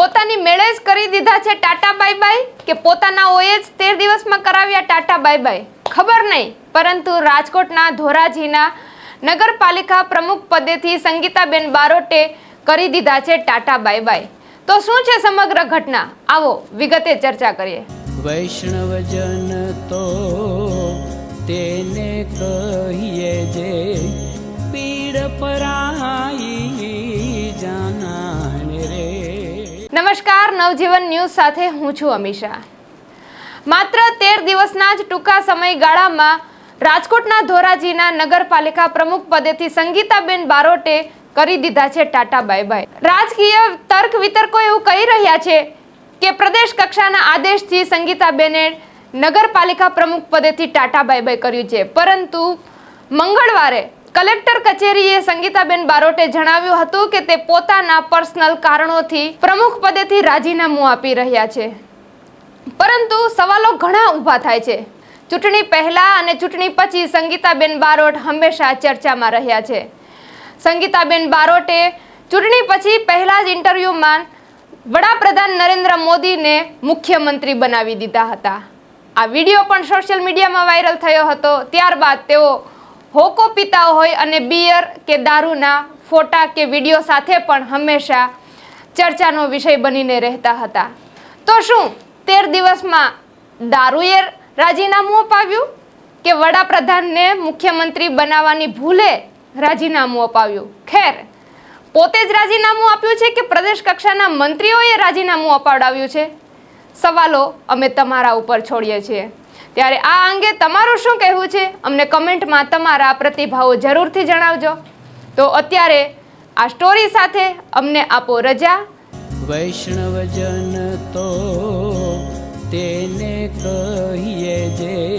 પોતાની મેળે જ કરી દીધા છે ટાટા બાય બાય? કે પોતાના ઓએ જ તેર દિવસમાં કરાવ્યા ટાટા બાય બાય? ખબર નહીં. પરંતુ રાજકોટના ધોરાજીના નગરપાલિકા પ્રમુખ પદેથી સંગીતાબેન બારોટે કરી દીધા છે ટાટા બાય બાય. તો શું છે સમગ્ર ઘટના? આવો, વિગતે ચર્ચા કરીએ. વૈષ્ણવજન તો તેને કહીએ જે પીડ પરાઈ નમસ્કાર, નવજીવન ન્યૂઝ સાથે હું છું અમીષા. માત્ર તેર દિવસના જ ટૂંકા સમયગાળામાં રાજકોટના ધોરાજીના નગરપાલિકા પ્રમુખ પદેથી સંગીતાબેન બારોટે કરી દીધા છે ટાટા બાય બાય. રાજકીય તર્ક વિતર્કો એવું કહી રહ્યા છે કે પ્રદેશ કક્ષાના આદેશથી સંગીતાબેને નગરપાલિકા પ્રમુખ પદેથી ટાટા બાય બાય કર્યું છે. પરંતુ મંગળવારે કલેક્ટર કચેરીએ સંગીતાબેન બારોટે જણાવ્યું હતું કે તે પોતાના પર્સનલ કારણોથી પ્રમુખ પદેથી રાજીનામું આપી રહ્યા છે. પરંતુ સવાલો ઘણા ઊભા થાય છે. ચૂંટણી પહેલા અને ચૂંટણી પછી સંગીતાબેન બારોટ હંમેશા ચર્ચામાં રહ્યા છે. સંગીતાબેન બારોટે ચૂંટણી પછી પહેલા જ ઇન્ટરવ્યુમાં વડાપ્રધાન નરેન્દ્ર મોદીને મુખ્યમંત્રી બનાવી દીધા હતા. આ વીડિયો પણ સોશિયલ મીડિયામાં વાયરલ થયો હતો. ત્યારબાદ તેઓ હોકો પીતા હોય અને બિયર કે દારૂના ફોટા કે વીડિયો સાથે પણ હંમેશા ચર્ચાનો વિષય બનીને રહેતા હતા. તો શું, તેર દિવસમાં દારૂએ રાજીનામું અપાવ્યું કે વડાપ્રધાનને મુખ્યમંત્રી બનાવવાની ભૂલે રાજીનામું અપાવ્યું? ખેર, પોતે જ રાજીનામું આપ્યું છે કે પ્રદેશ કક્ષાના મંત્રીઓએ રાજીનામું અપાવડાવ્યું છે? સવાલો અમે તમારા ઉપર છોડીએ છીએ. ત્યારે આ અંગે તમારું શું કહેવું છે? અમને કમેન્ટમાં તમારા પ્રતિભાવો જરૂરથી જણાવજો. તો અત્યારે આ સ્ટોરી સાથે અમને આપો રજા. વૈષ્ણવજન તો તેને કહીએ જે